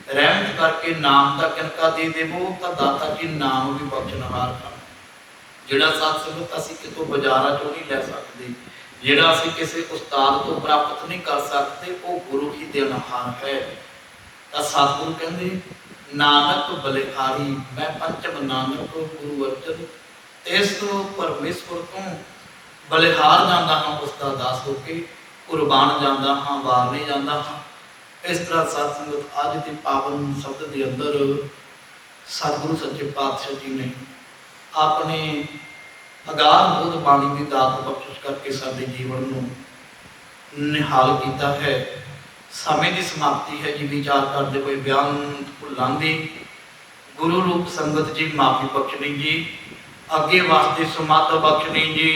ਰਹਿਮਤ ਕਰਕੇ ਨਾਮ ਦਾ ਕਿਨਕਾ ਦੇ ਦੇਵੋ, ਤਾਂ ਦਾਤਾ ਜੀ ਨਾਮ ਵੀ ਬਖਸ਼ਣਹਾਰ ਹਨ ਜਿਹੜਾ ਸਤ ਸੰਗਤ ਅਸੀਂ ਕਿਤੋਂ ਬਾਜ਼ਾਰਾਂ ਚੋਂ ਨਹੀਂ ਲੈ ਸਕਦੇ ਜਿਹੜਾ ਅਸੀਂ ਕਿਸੇ ਉਸਤਾਦ ਤੋਂ ਪ੍ਰਾਪਤ ਨਹੀਂ ਕਰ ਸਕਦੇ, ਉਹ ਗੁਰੂ ਹੀ ਦੇਣਹਾਰ ਹੈ। ਤਾਂ ਸਤਿਗੁਰੂ ਕਹਿੰਦੇ, ਨਾਨਕ ਬਲਿਹਾਰੀ, ਮੈਂ ਪੰਚਮ ਨਾਨਕ ਗੁਰੂ ਅਰਜਨ, ਇਸ ਤੋਂ ਪਰਮੇਸ਼ਵਰ ਤੋਂ ਬਲਿਹਾਰ ਜਾਂਦਾ ਹਾਂ ਉਸ ਦਾ ਦਾਸ ਹੋ ਕੇ ਕੁਰਬਾਨ ਜਾਂਦਾ ਹਾਂ, ਵਾਰਨੇ ਜਾਂਦਾ ਹਾਂ। ਇਸ ਤਰ੍ਹਾਂ ਸਾਧ ਸੰਗਤ ਅੱਜ ਦੇ ਪਾਵਨ ਸ਼ਬਦ ਦੇ ਅੰਦਰ ਸਤਿਗੁਰੂ ਸੱਚੇ ਪਾਤਸ਼ਾਹ ਜੀ ਨੇ ਆਪਣੇ ਅਗਾਧ ਬੋਧ ਬਾਣੀ ਦੀ ਦਾਤ ਬਖਸ਼ਿਸ਼ ਕਰਕੇ ਸਾਡੇ ਜੀਵਨ ਨੂੰ ਨਿਹਾਲ ਕੀਤਾ ਹੈ। ਸਮੇਂ ਦੀ ਸਮਾਪਤੀ ਹੈ ਜੀ, ਵਿਚਾਰ ਕਰਦੇ ਹੋਏ ਬਿਆਨ ਭੁੱਲਾਂ ਦੀ ਗੁਰੂ ਰੂਪ ਸੰਗਤ ਜੀ, ਮਾਫੀ ਬਖਸ਼ਣੀ ਜੀ। ਅੱਗੇ ਵਾਸਤੇ ਸਮਤ ਬਖਸ਼ਣੀ ਜੀ।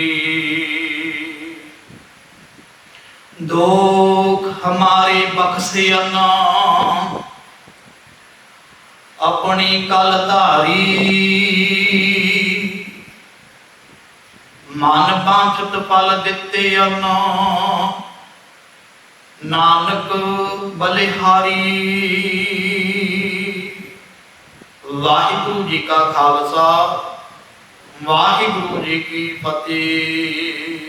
ਦੁਖ ਹਮਾਰੇ ਬਖਸ਼ਿਆ ਨਾ। ਆਪਣੀ ਕਲ ਧਾਰੀ ਮਨ ਬਾਂਛਤ ਫਲ ਦਿੱਤੇ ਅਨਾ ਨਾਨਕ ਬਲਿਹਾਰੀ। ਵਾਹਿਗੁਰੂ ਜੀ ਕਾ ਖਾਲਸਾ, ਵਾਹਿਗੁਰੂ ਜੀ ਕੀ ਫਤਿਹ।